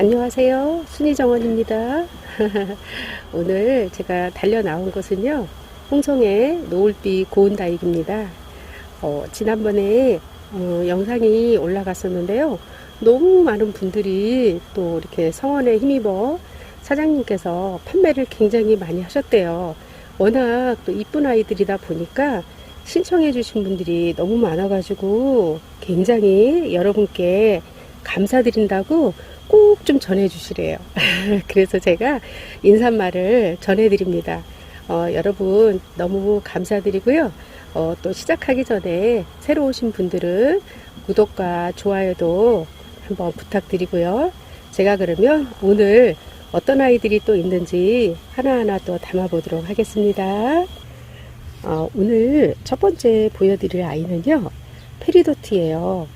안녕하세요. 순이정원입니다. 오늘 제가 달려 나온 곳은요. 홍성의 노을빛 고운다익입니다. 어, 지난번에 어, 영상이 올라갔었는데요. 너무 많은 분들이 또 이렇게 성원에 힘입어 사장님께서 판매를 굉장히 많이 하셨대요. 워낙 또 이쁜 아이들이다 보니까 신청해 주신 분들이 너무 많아가지고 굉장히 여러분께 감사드린다고 꼭 좀 전해주시래요. 그래서 제가 인사말을 전해드립니다. 어, 여러분 너무 감사드리고요. 어, 또 시작하기 전에 새로 오신 분들은 구독과 좋아요도 한번 부탁드리고요. 제가 그러면 오늘 어떤 아이들이 또 있는지 하나하나 또 담아보도록 하겠습니다. 어, 오늘 첫 번째 보여드릴 아이는요. 페리도트예요.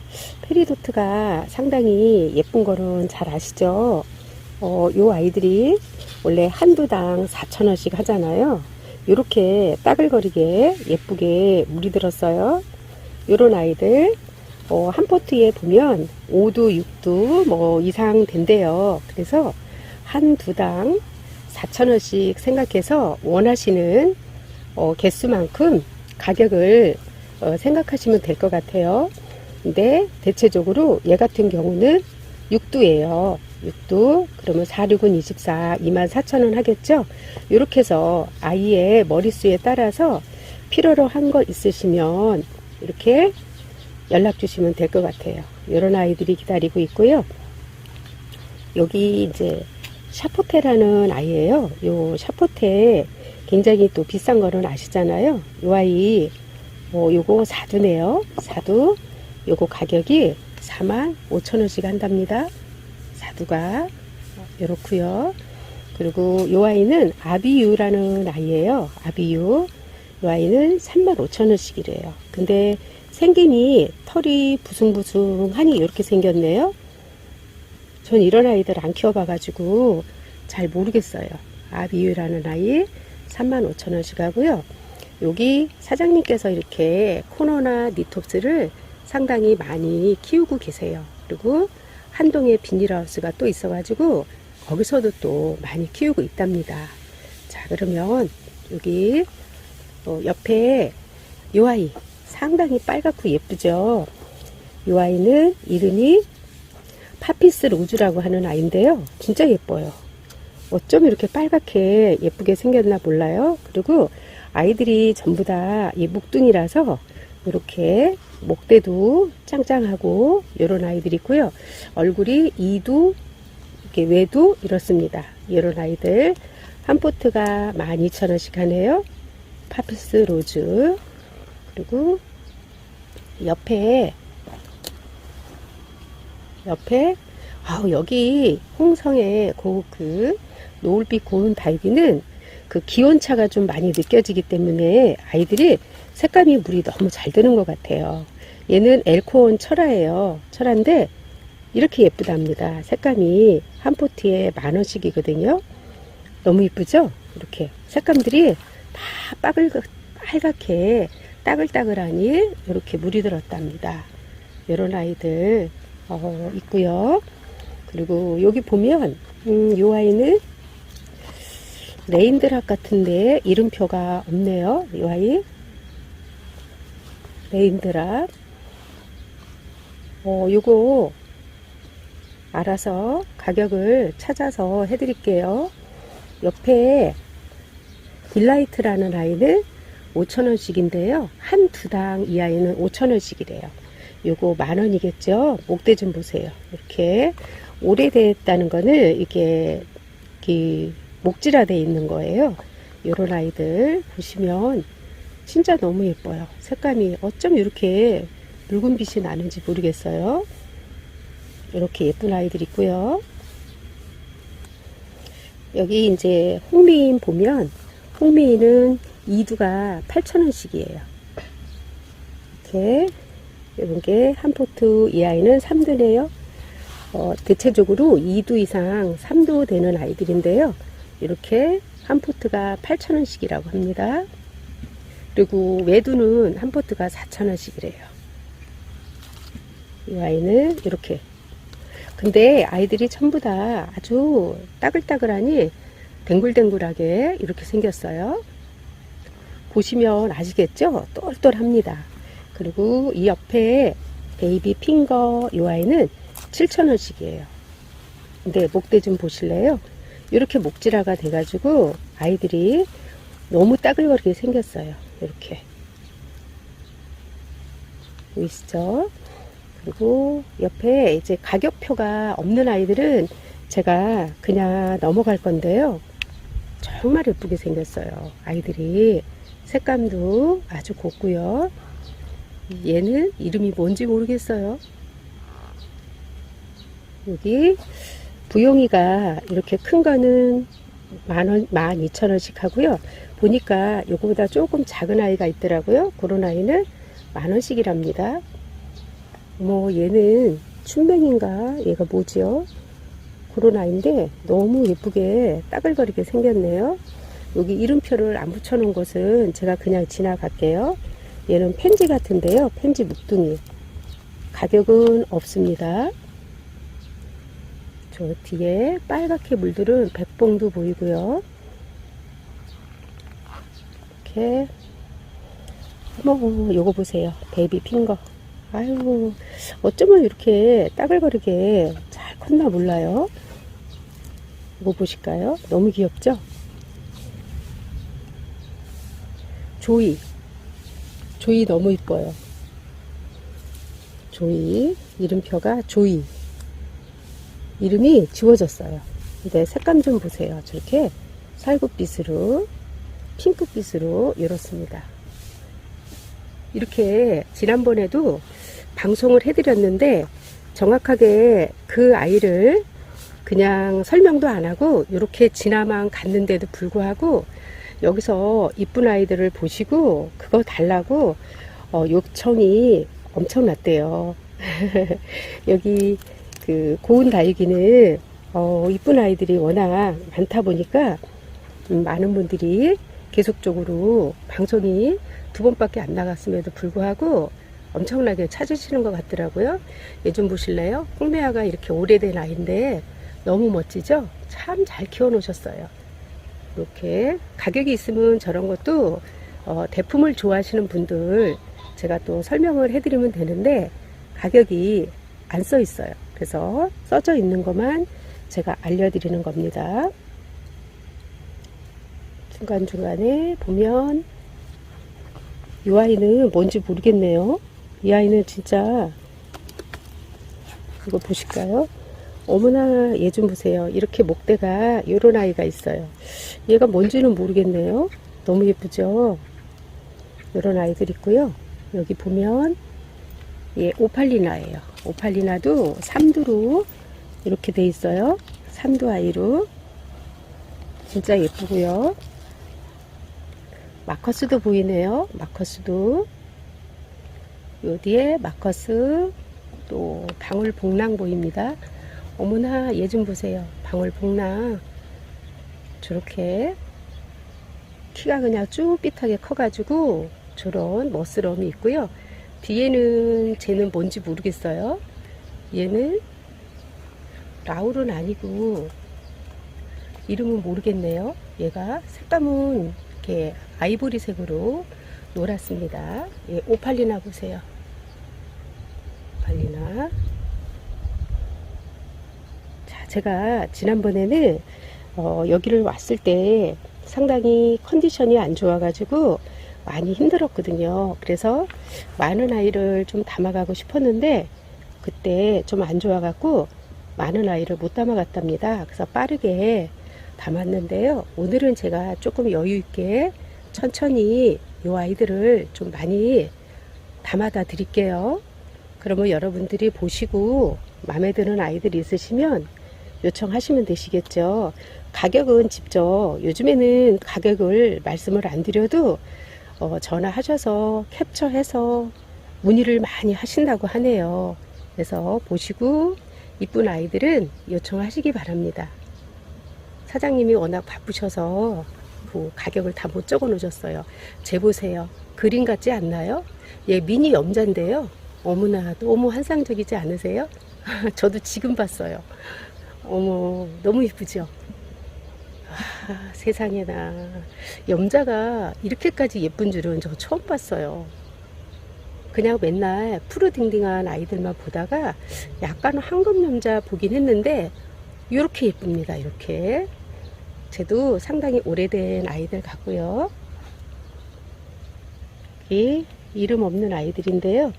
페리도트가 상당히 예쁜 거는 잘 아시죠? 어, 요 아이들이 원래 한두 당 4,000원씩 하잖아요. 요렇게 따글거리게 예쁘게 물이 들었어요. 요런 아이들, 어, 한 포트에 보면 5두, 6두 뭐 이상 된대요. 그래서 한 두 당 4,000원씩 생각해서 원하시는 어, 개수만큼 가격을 어, 생각하시면 될 것 같아요. 근데 대체적으로 얘 같은 경우는 6두예요. 6두 그러면 4, 6은 24, 24,000원 하겠죠? 이렇게 해서 아이의 머릿수에 따라서 필요로 한 거 있으시면 이렇게 연락 주시면 될 것 같아요. 이런 아이들이 기다리고 있고요. 여기 이제 샤포테라는 아이예요. 요 샤포테 굉장히 또 비싼 거는 아시잖아요. 이 아이 뭐 요거 사두네요. 사두 요거 가격이 4만 5천 원씩 한답니다. 사두가 요렇고요. 그리고 요 아이는 아비유라는 아이예요. 아비유. 요 아이는 3만 5천 원씩이래요. 근데 생김이 털이 부숭부숭하니 이렇게 생겼네요. 전 이런 아이들 안 키워봐가지고 잘 모르겠어요. 아비유라는 아이 35,000원씩 하고요. 여기 사장님께서 이렇게 코너나 니톱스를 상당히 많이 키우고 계세요. 그리고 한동에 비닐하우스가 또 있어가지고 거기서도 또 많이 키우고 있답니다. 자 그러면 여기 어, 옆에 요 아이 상당히 빨갛고 예쁘죠. 요 아이는 이름이 파피스 로즈라고 하는 아이인데요. 진짜 예뻐요. 어쩜 이렇게 빨갛게 예쁘게 생겼나 몰라요. 그리고 아이들이 전부 다 이 목둥이라서 이렇게 목대도 짱짱하고 이런 아이들이 있고요. 얼굴이 이도 이렇게 외도 이렇습니다. 이런 아이들 한 포트가 12,000원씩 하네요. 파피스 로즈 그리고 옆에 옆에 아우 여기 홍성의 고그 노을빛 고운 달기는 그 기온차가 좀 많이 느껴지기 때문에 아이들이 색감이 물이 너무 잘 드는 것 같아요. 얘는 엘코온 철화예요. 철화인데 이렇게 예쁘답니다. 색감이 한 포트에 만 원씩이거든요. 너무 이쁘죠? 이렇게 색감들이 다 빠글 빨갛게 따글따글하니 이렇게 물이 들었답니다. 이런 아이들 어, 있고요. 그리고 여기 보면 음, 요 아이는 레인드랍 같은데 이름표가 없네요. 이 아이 레인드랍 어, 요거 알아서 가격을 찾아서 해드릴게요. 옆에 딜라이트라는 아이는 5천원씩인데요. 한 두 당 이 아이는 5천원씩이래요. 요거 만원이겠죠? 목대 좀 보세요. 이렇게 오래됐다는 거는 이게 목질화되어 있는 거예요. 요런 아이들 보시면 진짜 너무 예뻐요. 색감이 어쩜 이렇게 붉은 빛이 나는지 모르겠어요. 이렇게 예쁜 아이들 있고요. 여기 이제 홍미인 보면 홍미인은 2두가 8,000원씩이에요. 이렇게 이런 게 한 포트 이 아이는 3두네요. 어, 대체적으로 2두 이상 3두 되는 아이들인데요. 이렇게 한 포트가 8,000원씩이라고 합니다. 그리고 외두는 한 포트가 4,000원씩이래요. 이 아이는 이렇게 근데 아이들이 전부 다 아주 따글따글하니 댕굴댕굴하게 이렇게 생겼어요. 보시면 아시겠죠? 똘똘합니다. 그리고 이 옆에 베이비 핑거 이 아이는 7,000원씩이에요. 근데 목대 좀 보실래요? 이렇게 목질화가 돼가지고 아이들이 너무 따글거리게 생겼어요. 이렇게. 보이시죠? 그리고 옆에 이제 가격표가 없는 아이들은 제가 그냥 넘어갈 건데요. 정말 예쁘게 생겼어요. 아이들이 색감도 아주 곱고요. 얘는 이름이 뭔지 모르겠어요. 여기 부용이가 이렇게 큰 거는 만 원, 만 이천 원씩 하고요. 보니까 요거보다 조금 작은 아이가 있더라고요. 그런 아이는 만 원씩이랍니다. 뭐 얘는 춘뱅인가? 얘가 뭐지요? 그런 아이인데 너무 예쁘게 따글거리게 생겼네요. 여기 이름표를 안 붙여놓은 것은 제가 그냥 지나갈게요. 얘는 펜지 같은데요. 펜지 묵둥이. 가격은 없습니다. 저 뒤에 빨갛게 물들은 백봉도 보이고요. 이렇게 어머 요거 보세요. 베이비 핑거. 아유 어쩌면 이렇게 따글거리게 잘 컸나 몰라요. 이거 보실까요? 너무 귀엽죠? 조이. 조이 너무 이뻐요. 조이. 이름표가 조이. 이름이 지워졌어요. 근데 색감 좀 보세요. 저렇게 살구빛으로, 핑크빛으로 이렇습니다. 이렇게 지난번에도 방송을 해드렸는데 정확하게 그 아이를 그냥 설명도 안 하고 이렇게 지나만 갔는데도 불구하고 여기서 이쁜 아이들을 보시고 그거 달라고 어, 요청이 엄청났대요. 여기 그 고운 다육이는 어, 이쁜 아이들이 워낙 많다 보니까 음, 많은 분들이 계속적으로 방송이 두 번밖에 안 나갔음에도 불구하고 엄청나게 찾으시는 것 같더라고요. 얘 좀 보실래요? 홍매화가 이렇게 오래된 아이인데 너무 멋지죠? 참 잘 키워놓으셨어요. 이렇게 가격이 있으면 저런 것도 어, 대품을 좋아하시는 분들 제가 또 설명을 해드리면 되는데 가격이 안 써 있어요. 그래서 써져 있는 것만 제가 알려드리는 겁니다. 중간중간에 보면 이 아이는 뭔지 모르겠네요. 이 아이는 진짜 이거 보실까요? 어머나 얘 좀 보세요. 이렇게 목대가 이런 아이가 있어요. 얘가 뭔지는 모르겠네요. 너무 예쁘죠? 이런 아이들 있고요. 여기 보면 얘 오팔리나예요. 오팔리나도 삼두로 이렇게 돼 있어요. 삼두 아이로 진짜 예쁘고요. 마커스도 보이네요. 마커스도 요 뒤에 마커스 또 방울 복랑 보입니다. 어머나 얘 좀 보세요. 방울 복랑 저렇게 키가 그냥 쭈삣하게 커가지고 저런 멋스러움이 있고요. 뒤에는 쟤는 뭔지 모르겠어요. 얘는 라울은 아니고 이름은 모르겠네요. 얘가 색감은 이렇게 아이보리색으로 놀았습니다. 예, 오팔리나 보세요. 오팔리나. 자, 제가 지난번에는 어, 여기를 왔을 때 상당히 컨디션이 안 좋아가지고 많이 힘들었거든요. 그래서 많은 아이를 좀 담아가고 싶었는데 그때 좀 안 좋아갖고 많은 아이를 못 담아갔답니다. 그래서 빠르게 담았는데요. 오늘은 제가 조금 여유 있게 천천히 이 아이들을 좀 많이 담아다 드릴게요. 그러면 여러분들이 보시고 마음에 드는 아이들이 있으시면 요청하시면 되시겠죠. 가격은 직접 요즘에는 가격을 말씀을 안 드려도 어, 전화하셔서 캡처해서 문의를 많이 하신다고 하네요. 그래서 보시고 이쁜 아이들은 요청하시기 바랍니다. 사장님이 워낙 바쁘셔서 그 가격을 다 못 적어 놓으셨어요. 제 보세요. 그림 같지 않나요? 얘 미니 염자인데요. 어머나 너무 환상적이지 않으세요? 저도 지금 봤어요. 어머, 너무 예쁘죠? 아, 세상에나. 염자가 이렇게까지 예쁜 줄은 저 처음 봤어요. 그냥 맨날 푸르딩딩한 아이들만 보다가 약간 황금 염자 보긴 했는데, 이렇게 예쁩니다. 이렇게. 쟤도 상당히 오래된 아이들 같고요. 이 이름 없는 아이들인데요.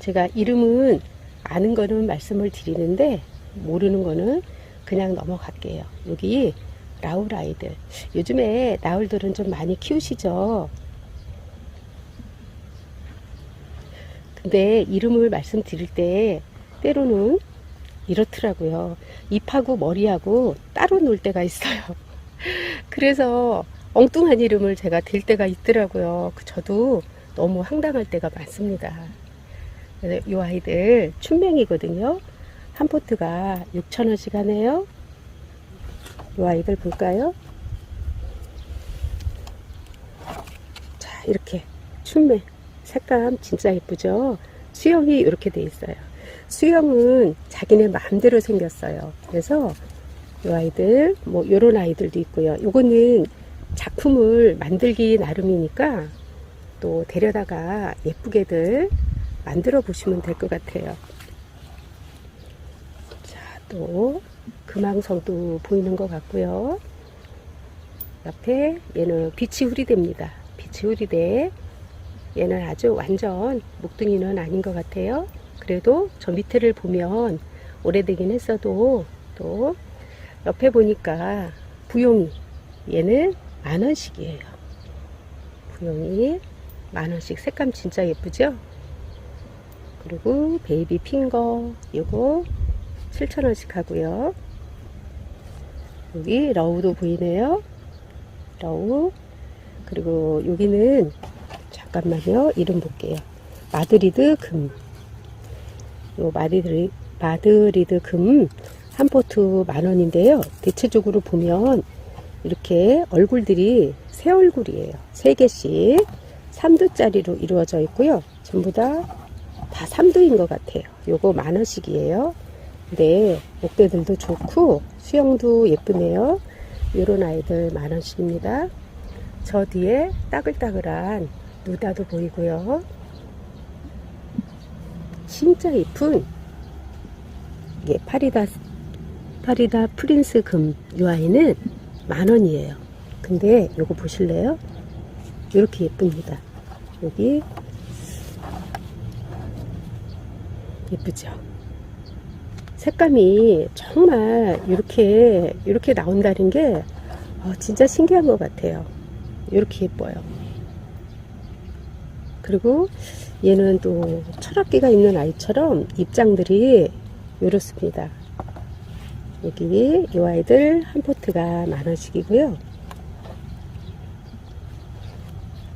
제가 이름은 아는 거는 말씀을 드리는데 모르는 거는 그냥 넘어갈게요. 여기 라울 아이들. 요즘에 라울들은 좀 많이 키우시죠? 근데 이름을 말씀드릴 때 때로는 이렇더라고요. 잎하고 머리하고 따로 놀 때가 있어요. 그래서 엉뚱한 이름을 제가 댈 때가 있더라고요. 그 저도 너무 황당할 때가 많습니다. 이 아이들 춘맹이거든요. 한 포트가 6,000원씩 하네요. 이 아이들 볼까요? 자, 이렇게 춘맹. 색감 진짜 예쁘죠? 수영이 이렇게 돼 있어요. 수영은 자기네 마음대로 생겼어요. 그래서 이 아이들, 뭐, 요런 아이들도 있고요. 요거는 작품을 만들기 나름이니까 또 데려다가 예쁘게들 만들어 보시면 될 것 같아요. 자, 또 금왕성도 보이는 것 같고요. 옆에 얘는 빛이 후리대입니다. 빛이 후리대. 얘는 아주 완전 목둥이는 아닌 것 같아요. 그래도 저 밑에를 보면 오래되긴 했어도 또 옆에 보니까 부용이 얘는 만원씩이에요. 부용이 만원씩 색감 진짜 예쁘죠? 그리고 베이비 핑거 요거 7,000원씩 하고요. 여기 러우도 보이네요. 러우 그리고 여기는 잠깐만요. 이름 볼게요. 마드리드 금. 요 마드리, 마드리드 금 한 포트 만 원인데요. 대체적으로 보면 이렇게 얼굴들이 새 얼굴이에요. 세 개씩 3두짜리로 이루어져 있고요. 전부 다, 다 3두인 것 같아요. 요거 만 원씩이에요. 근데 목대들도 좋고 수영도 예쁘네요. 요런 아이들 만 원씩입니다. 저 뒤에 따글따글한 누다도 보이고요. 진짜 예쁜 이게 파리다 파리다 프린스 금이 아이는 만 원이에요. 근데 요거 보실래요? 이렇게 예쁩니다. 여기 예쁘죠? 색감이 정말 이렇게 이렇게 나온다는 게 어, 진짜 신기한 것 같아요. 이렇게 예뻐요. 그리고 얘는 또 철학기가 있는 아이처럼 입장들이 이렇습니다. 여기 이 아이들 한 포트가 만 원씩이고요.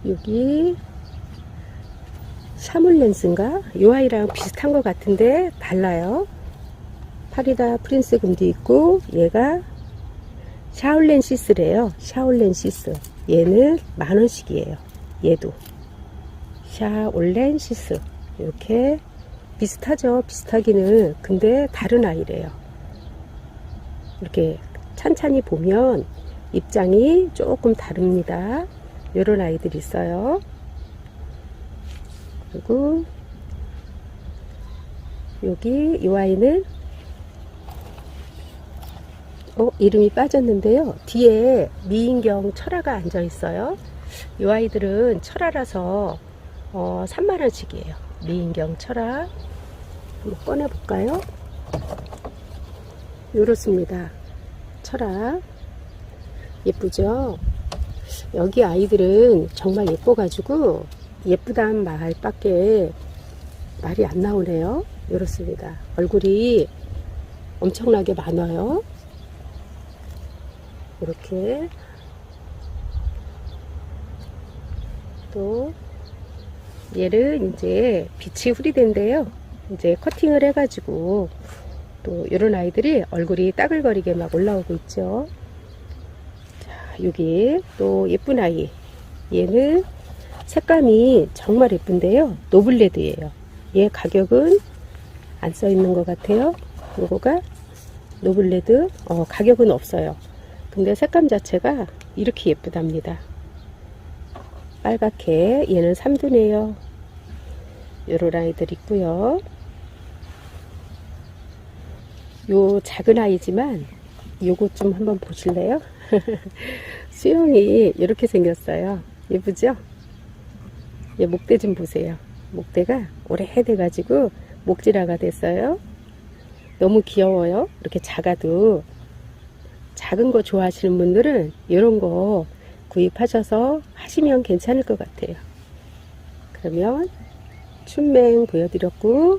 여기 샤물렌스인가? 이 아이랑 비슷한 것 같은데 달라요. 파리다 프린스 금도 있고 얘가 샤울렌시스래요. 샤울렌시스. 얘는 만 원씩이에요. 얘도. 샤올렌 시스. 이렇게 비슷하죠. 비슷하기는. 근데 다른 아이래요. 이렇게 찬찬히 보면 입장이 조금 다릅니다. 이런 아이들이 있어요. 그리고 여기 이 아이는 어, 이름이 빠졌는데요. 뒤에 미인경 철화가 앉아 있어요. 이 아이들은 철화라서 어, 3만원씩이에요. 미인경 철화. 한번 꺼내볼까요? 이렇습니다. 철화. 예쁘죠? 여기 아이들은 정말 예뻐가지고 예쁘단 말 밖에 말이 안 나오네요. 이렇습니다. 얼굴이 엄청나게 많아요. 이렇게 또 얘를 이제 빛이 후리된데요. 이제 커팅을 해가지고 또 이런 아이들이 얼굴이 따글거리게 막 올라오고 있죠. 자, 여기 또 예쁜 아이. 얘는 색감이 정말 예쁜데요. 노블레드예요. 얘 가격은 안 써 있는 것 같아요. 요거가 노블레드 어, 가격은 없어요. 근데 색감 자체가 이렇게 예쁘답니다. 빨갛게 얘는 3두네요. 요런 아이들 있고요. 요 작은 아이지만 요거 좀 한번 보실래요? 수영이 이렇게 생겼어요. 예쁘죠? 얘 목대 좀 보세요. 목대가 오래돼가지고 목질화가 됐어요. 너무 귀여워요. 이렇게 작아도 작은 거 좋아하시는 분들은 이런 거 구입하셔서 하시면 괜찮을 것 같아요. 그러면 춘맹 보여드렸고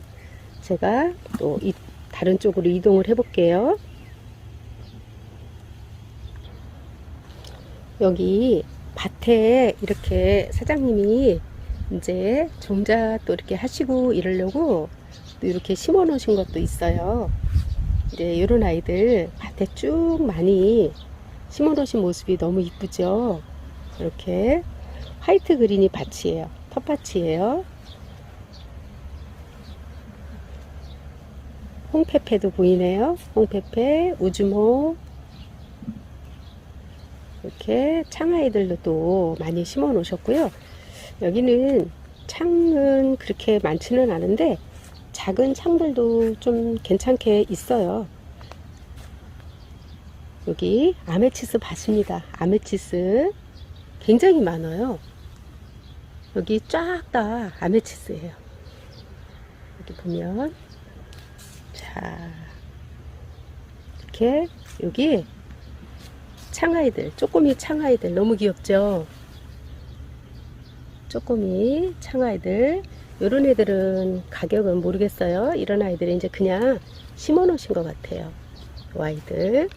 제가 또이 다른 쪽으로 이동을 해볼게요. 여기 밭에 이렇게 사장님이 이제 종자 또 이렇게 하시고 이러려고 또 이렇게 심어 놓으신 것도 있어요. 이제 이런 아이들 밭에 쭉 많이 심어 놓으신 모습이 너무 이쁘죠. 이렇게 화이트 그린이 밭이에요. 텃밭이에요. 홍페페도 보이네요. 홍페페, 우주모, 이렇게 창아이들도 또 많이 심어 놓으셨고요. 여기는 창은 그렇게 많지는 않은데 작은 창들도 좀 괜찮게 있어요. 여기 아메치스 밭입니다. 아메치스 굉장히 많아요. 여기 쫙 다 아메치스예요. 여기 보면 자 이렇게 여기 창아이들 쪼꼬미 창아이들 너무 귀엽죠? 쪼꼬미 창아이들 요런 애들은 가격은 모르겠어요. 이런 아이들은 이제 그냥 심어 놓으신 것 같아요. 요 아이들.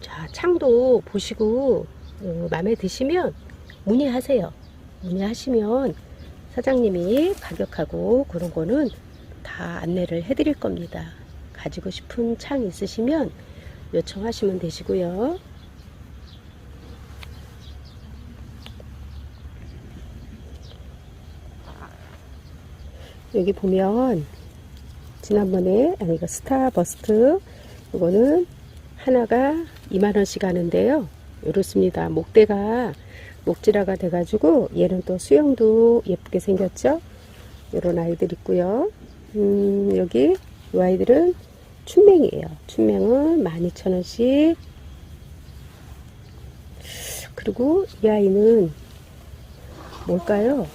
자, 창도 보시고 어, 마음에 드시면 문의하세요. 문의하시면 사장님이 가격하고 그런 거는 다 안내를 해드릴 겁니다. 가지고 싶은 창 있으시면 요청하시면 되시고요. 여기 보면 지난번에 이거 스타버스트 이거는 하나가 2만원씩 하는데요. 이렇습니다. 목대가 목질화가 돼 가지고 얘는 또 수영도 예쁘게 생겼죠? 이런 아이들 있고요. 음, 여기 이 아이들은 춘맹이에요. 춘맹은 12,000원씩. 그리고 이 아이는 뭘까요?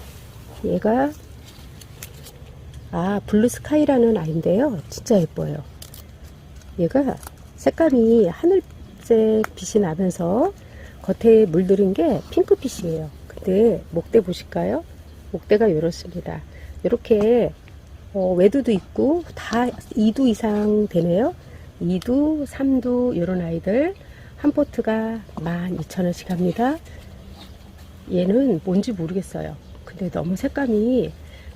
얘가 아, 블루스카이라는 아이인데요. 진짜 예뻐요. 얘가 색감이 하늘색 빛이 나면서 겉에 물들인 게 핑크빛이에요. 근데 목대 보실까요? 목대가 이렇습니다. 이렇게 어, 외두도 있고 다 2두 이상 되네요. 2두, 3두 이런 아이들 한 포트가 12,000원씩 합니다. 얘는 뭔지 모르겠어요. 근데 너무 색감이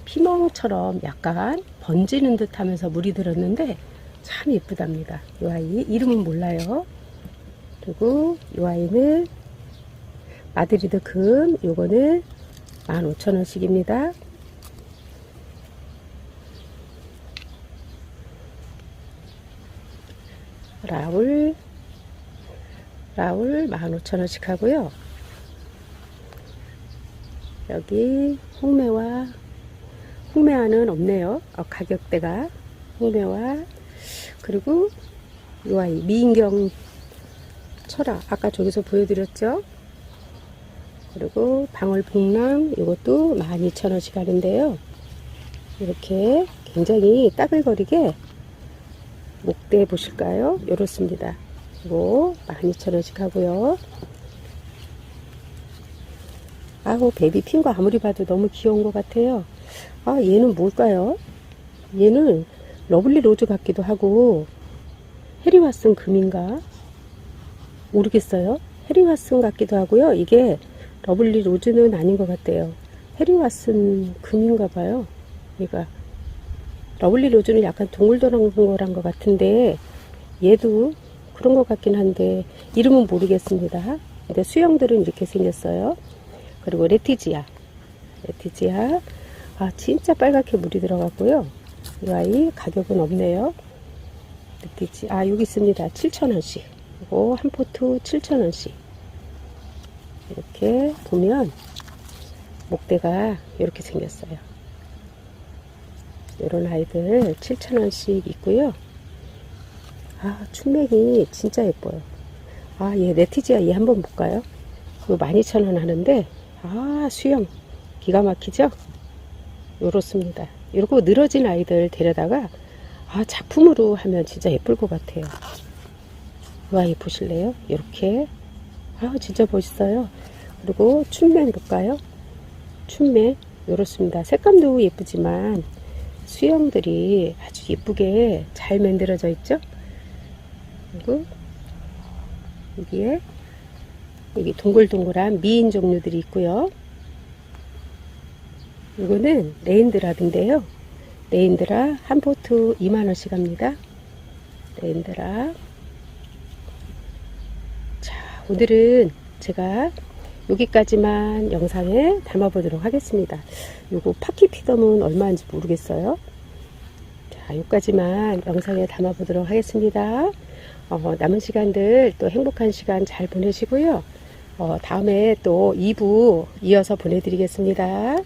피멍처럼 약간 번지는 듯 하면서 물이 들었는데 참 예쁘답니다. 이 아이 이름은 몰라요. 그리고 이 아이는 마드리드 금 요거는 15,000원씩입니다. 라울 라울 15,000원씩 하고요. 여기 홍매와 홍매화는 없네요. 어, 가격대가 홍매화 그리고 이 아이 미인경 철화 아까 저기서 보여드렸죠. 그리고 방울복랑 이것도 12,000원씩 하는데요. 이렇게 굉장히 따글거리게 목대 보실까요? 이렇습니다. 이거 12,000원씩 하고요. 아우 베이비 핑거 아무리 봐도 너무 귀여운 것 같아요. 아 얘는 뭘까요? 얘는 러블리 로즈 같기도 하고 해리 왓슨 금인가? 모르겠어요. 해리 왓슨 같기도 하고요. 이게 러블리 로즈는 아닌 것 같아요. 해리 왓슨 금인가 봐요. 얘가 러블리 로즈는 약간 동글동글한 것 같은데 얘도 그런 것 같긴 한데 이름은 모르겠습니다. 근데 수영들은 이렇게 생겼어요. 그리고 레티지아 레티지아 아, 진짜 빨갛게 물이 들어갔고요. 이 아이 가격은 없네요. 느끼지? 아, 여기 있습니다. 7,000원씩. 이거 한 포트 7,000원씩. 이렇게 보면 목대가 이렇게 생겼어요. 이런 아이들 7,000원씩 있고요. 아, 춘맥이 진짜 예뻐요. 아, 얘 네티지아 얘 한번 볼까요? 그거 12,000원 하는데, 아, 수영. 기가 막히죠? 요렇습니다. 이러고 늘어진 아이들 데려다가, 아, 작품으로 하면 진짜 예쁠 것 같아요. 이 아이 보실래요? 이렇게. 아, 진짜 멋있어요. 그리고 춘맥 볼까요? 춘맥. 요렇습니다. 색감도 예쁘지만, 수영들이 아주 예쁘게 잘 만들어져 있죠? 그리고 여기에 여기 동글동글한 미인 종류들이 있고요. 이거는 레인드랍인데요. 레인드랍 한 포트 2만원씩 합니다. 레인드랍. 자, 오늘은 제가 여기까지만 영상에 담아보도록 하겠습니다. 요거 파키 피덤은 얼마인지 모르겠어요. 자, 여기까지만 영상에 담아보도록 하겠습니다. 어, 남은 시간들 또 행복한 시간 잘 보내시고요. 어, 다음에 또 2부 이어서 보내드리겠습니다.